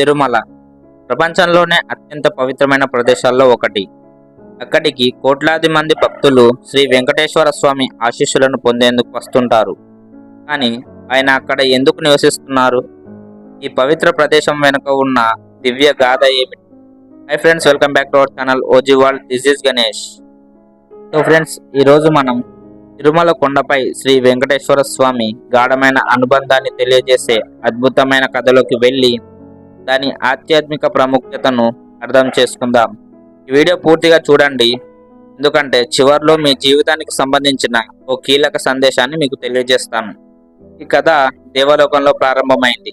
తిరుమల ప్రపంచంలోనే అత్యంత పవిత్రమైన ప్రదేశాల్లో ఒకటి. అక్కడికి కోట్లాది మంది భక్తులు శ్రీ వెంకటేశ్వర స్వామి ఆశీస్సులను పొందేందుకు వస్తుంటారు. కానీ ఆయన అక్కడ ఎందుకు నివసిస్తున్నారు? ఈ పవిత్ర ప్రదేశం వెనుక ఉన్న దివ్య గాథ ఏమిటి? Hi friends welcome back to our channel OG wall this is Ganesh so friends ఈరోజు మనం తిరుమల కొండపై శ్రీ వెంకటేశ్వర స్వామి గాఢమైన అనుబంధాన్ని తెలియజేసే అద్భుతమైన కథలోకి వెళ్ళి దాని ఆధ్యాత్మిక ప్రాముఖ్యతను అర్థం చేసుకుందాం. ఈ వీడియో పూర్తిగా చూడండి. ఎందుకంటే చివరిలో మీ జీవితానికి సంబంధించిన ఓ కీలక సందేశాన్ని మీకు తెలియజేస్తాను. ఈ కథ దేవలోకంలో ప్రారంభమైంది.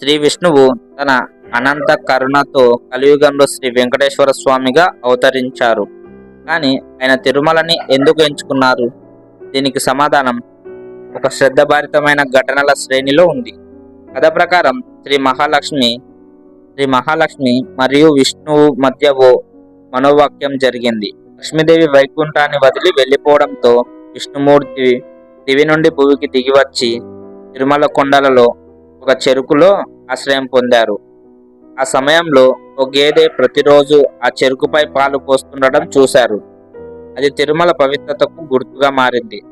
శ్రీ విష్ణువు తన అనంత కరుణతో కలియుగంలో శ్రీ వెంకటేశ్వర స్వామిగా అవతరించారు. కానీ ఆయన తిరుమలని ఎందుకు ఎంచుకున్నారు? దీనికి సమాధానం ఒక శ్రద్ధభారితమైన ఘటనల శ్రేణిలో ఉంది. కథ ప్రకారం శ్రీ మహాలక్ష్మి శ్రీ మహాలక్ష్మి మరియు విష్ణువు మధ్య ఓ మనోవాక్యం జరిగింది. లక్ష్మీదేవి వైకుంఠాన్ని వదిలి వెళ్ళిపోవడంతో విష్ణుమూర్తి దివి నుండి భూమికి దిగి వచ్చి తిరుమల కొండలలో ఒక చెరుకులో ఆశ్రయం పొందారు. ఆ సమయంలో ఓ గేదె ప్రతిరోజు ఆ చెరుకుపై పాలు పోస్తుండటం చూశారు. అది తిరుమల పవిత్రతకు గుర్తుగా మారింది.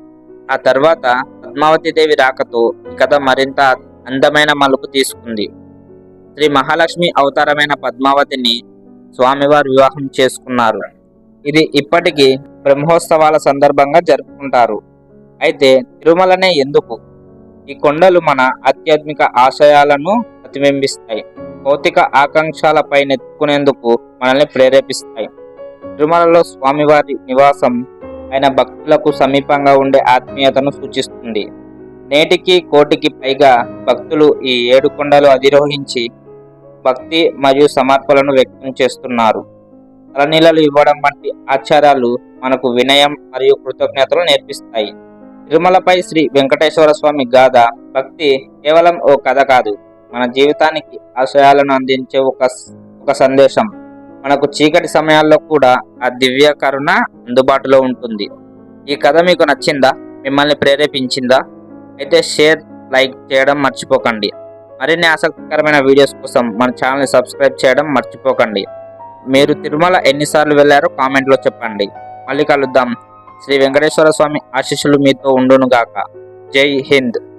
ఆ తర్వాత పద్మావతి దేవి రాకతో ఈ కథ మరింత అందమైన మలుపు తీసుకుంది. శ్రీ మహాలక్ష్మి అవతారమైన పద్మావతిని స్వామివారు వివాహం చేసుకున్నారు. ఇది ఇప్పటికీ బ్రహ్మోత్సవాల సందర్భంగా జరుపుకుంటారు. అయితే తిరుమలనే ఎందుకు? ఈ కొండలు మన ఆధ్యాత్మిక ఆశయాలను ప్రతిబింబిస్తాయి. భౌతిక ఆకాంక్షలపై నెత్తుకునేందుకు మనల్ని ప్రేరేపిస్తాయి. తిరుమలలో స్వామివారి నివాసం ఆయన భక్తులకు సమీపంగా ఉండే ఆత్మీయతను సూచిస్తుంది. నేటికి కోటికి పైగా భక్తులు ఈ ఏడు కొండలు అధిరోహించి భక్తి మరియు సమర్పణను వ్యక్తం చేస్తున్నారు. తలనీలలు ఇవ్వడం వంటి ఆచారాలు మనకు వినయం మరియు కృతజ్ఞతలు నేర్పిస్తాయి. తిరుమలపై శ్రీ వెంకటేశ్వర స్వామి గాథ భక్తి కేవలం ఓ కథ కాదు. మన జీవితానికి ఆశయాలను అందించే ఒక ఒక సందేశం. మనకు చీకటి సమయాల్లో కూడా ఆ దివ్య కరుణ అందుబాటులో ఉంటుంది. ఈ కథ మీకు నచ్చిందా? మిమ్మల్ని ప్రేరేపించిందా? అయితే షేర్ లైక్ చేయడం మర్చిపోకండి. మరిన్ని ఆసక్తికరమైన వీడియోస్ కోసం మన ఛానల్ని సబ్స్క్రైబ్ చేయడం మర్చిపోకండి. మీరు తిరుమల ఎన్నిసార్లు వెళ్ళారో కామెంట్లో చెప్పండి. మళ్ళీ కలుద్దాం. శ్రీ వెంకటేశ్వర స్వామి ఆశీస్సులు మీతో ఉండునుగాక. జై హింద్.